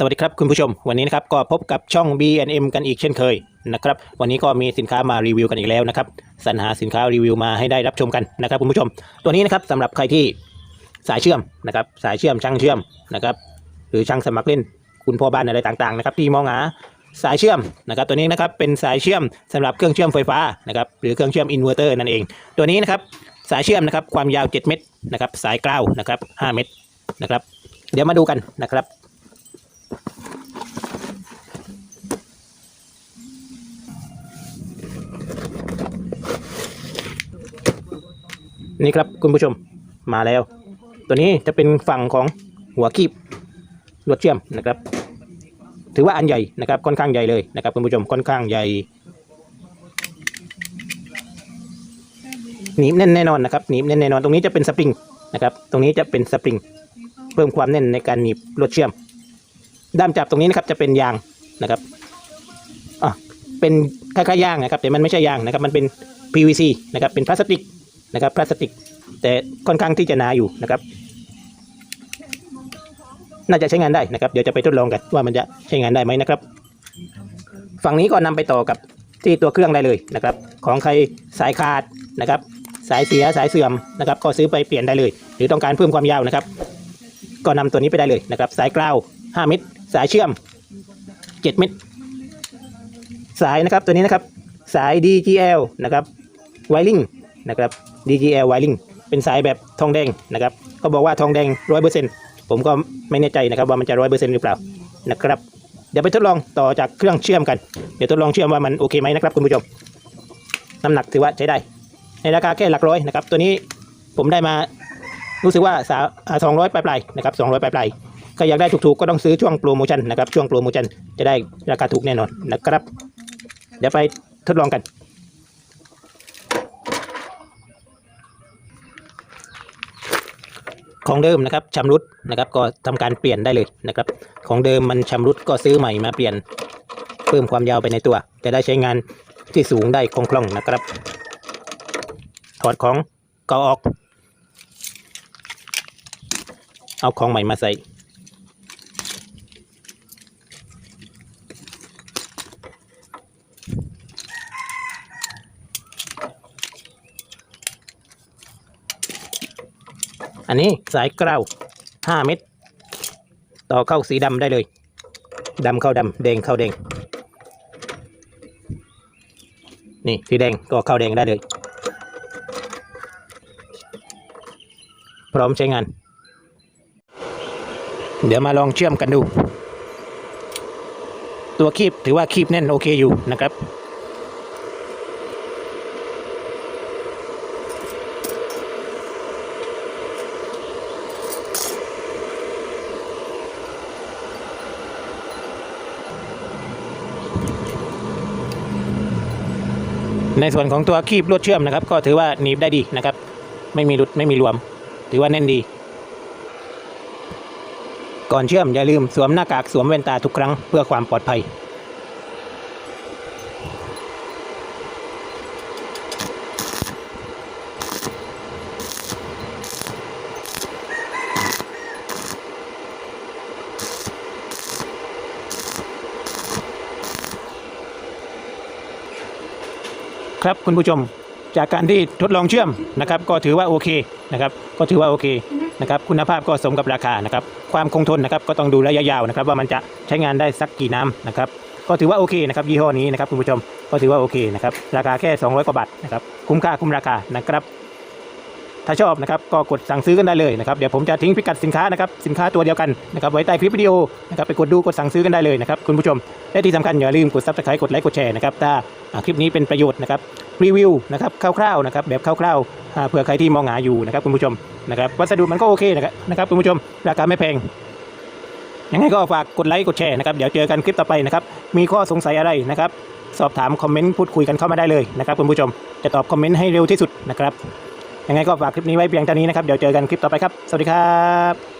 สวัสดีครับคุณผู้ชม วันนี้นะครับก็พบกับช่อง B&M กันอีกเช่นเคยนะครับวันนี้ก็มีสินค้ามารีวิวกันอีกแล้วนะครับสรรหาสินค้ารีวิวมาให้ได้รับชมกันนะครับคุณผู้ชม ตัวนี้นะครับสำหรับใครที่สายเชื่อมนะครับสายเชื่อมช่างเชื่อมนะครับหรือช่างสมัครเล่นคุณพ่อบ้านอะไรต่างๆนะครับที่มองหาสายเชื่อมนะครับตัวนี้นะครับเป็นสายเชื่อมสำหรับเครื่องเชื่อมไฟฟ้านะครับหรือเครื่องเชื่อมอินเวอร์เตอร์นั่นเอง ตัวนี้นะครับสายเชื่อมนะครับความยาว 7 เมตรนะครับสายกล้าวนะครับ5เมตรนะครับเดี๋ยวมาดูกันนะครับ นี่ครับคุณผู้ชมมาแล้ว ตัวนี้จะเป็นฝั่งของหัวคีบลวดเชื่อมนะครับ ถือว่าอันใหญ่นะครับค่อนข้างใหญ่เลยนะครับคุณผู้ชมค่อนข้างใหญ่หนีบแน่นแน่นอนนะครับหนีบแน่นแน่นอนตรงนี้จะเป็นสปริงนะครับ ตรงนี้จะเป็นสปริง เพิ่มความแน่นในการหนีบลวดเชื่อม ด้ามจับตรงนี้นะครับจะเป็นยางนะครับอะเป็นคล้ายๆยางนะครับแต่มันไม่ใช่ยางนะครับ มันเป็น PVC นะครับเป็นพลาสติก นะครับพลาสติก แต่ค่อนข้างที่จะหนาอยู่นะครับ น่าจะใช้งานได้นะครับ เดี๋ยวจะไปทดลองกันว่ามันจะใช้งานได้ไหมนะครับ ฝั่งนี้ก็นำไปต่อกับที่ตัวเครื่องได้เลยนะครับ ของใครสายขาดนะครับ สายเสียสายเสื่อมนะครับ ก็ซื้อไปเปลี่ยนได้เลย หรือต้องการเพิ่มความยาวนะครับ ก็นำตัวนี้ไปได้เลยนะครับ สายกล้าว5เมตร สายเชื่อม 7 เมตร สายนะครับตัวนี้นะครับ สาย DGL นะครับไวริง นะครับ DGL wiring เป็นสายแบบทองแดงนะครับก็บอกว่าทองแดงร้อยเปอร์เซ็นต์ผมก็ไม่แน่ใจนะครับว่ามันจะร้อยเปอร์เซ็นต์หรือเปล่านะครับเดี๋ยวไปทดลองต่อจากเครื่องเชื่อมกัน เดี๋ยวทดลองเชื่อมว่ามันโอเคไหมนะครับคุณผู้ชมน้ำหนักถือว่าใช้ได้ ในราคาแค่หลักร้อยนะครับตัวนี้ผมได้มารู้สึกว่าสองร้อยปลายๆนะครับสองร้อยปลายๆใครอยากได้ถูกๆก็ต้องซื้อช่วงโปรโมชั่นนะครับช่วงโปรโมชั่นจะได้ราคาถูกแน่นอนนะครับ เดี๋ยวไปทดลองกัน ของเดิมนะครับชำรุดนะครับก็ทำการเปลี่ยนได้เลยนะครับ ของเดิมมันชำรุดก็ซื้อใหม่มาเปลี่ยนเพิ่มความยาวไปในตัวจะได้ใช้งานที่สูงได้คล่องคล่องนะครับ ถอดของก็ออก เอาของใหม่มาใส่ อันนี้สายกล้าวห้าเม็ดต่อเข้าสีดำได้เลยดำเข้าดำแดงเข้าแดง นี่สีแดงก็เข้าแดงได้เลย พร้อมใช้งาน เดี๋ยวมาลองเชื่อมกันดู ตัวคีบถือว่าคีบแน่นโอเคอยู่นะครับ ในส่วนของตัวคีบลวดเชื่อมนะครับ ก็ถือว่าหนีบได้ดีนะครับ ไม่มีรุดไม่มีรวม ถือว่าแน่นดี ก่อนเชื่อมอย่าลืมสวมหน้ากากสวมแว่นตาทุกครั้งเพื่อความปลอดภัย ครับคุณผู้ชมจากการที่ทดลองเชื่อมนะครับก็ถือว่าโอเคนะครับก็ถือว่าโอเคนะครับคุณภาพก็สมกับราคานะครับความคงทนนะครับก็ต้องดูระยะยาวนะครับว่ามันจะใช้งานได้สักกี่น้ำนะครับก็ถือว่าโอเคนะครับยี่ห้อนี้นะครับคุณผู้ชมก็ถือว่าโอเคนะครับราคาแค่ 200 กว่าบาทนะครับคุ้มค่าคุ้มราคานะครับ ถ้าชอบนะครับก็กดสั่งซื้อกันได้เลยนะครับเดี๋ยวผมจะทิ้งพิกัดสินค้านะครับสินค้าตัวเดียวกันนะครับไว้ใต้คลิปวิดีโอนะครับไปกดดูกดสั่งซื้อกันได้เลยนะครับคุณผู้ชมและที่สำคัญอย่าลืมกดซับสไครต์กดไลค์กดแชร์นะครับถ้าคลิปนี้เป็นประโยชน์นะครับรีวิวนะครับคร่าวๆนะครับแบบคร่าวๆเผื่อใครที่มองหาอยู่นะครับคุณผู้ชมนะครับวัสดุมันก็โอเคนะครับนะครับคุณผู้ชมราคาไม่แพงยังไงก็ฝากกดไลค์กดแชร์นะครับเดี๋ยวเจอกันคลิปต่อไปนะครับมีข้อสงสัยอะไรนะครับสอบถามคอมเมนต์พูดคุยกันเข้ามาได้เลยนะครับคุณผู้ชมจะตอบคอมเมนต์ให้เร็วที่สุดนะครับ ยังไงก็ฝากคลิปนี้ไว้เพียงเท่านี้นะครับ เดี๋ยวเจอกันคลิปต่อไปครับ สวัสดีครับ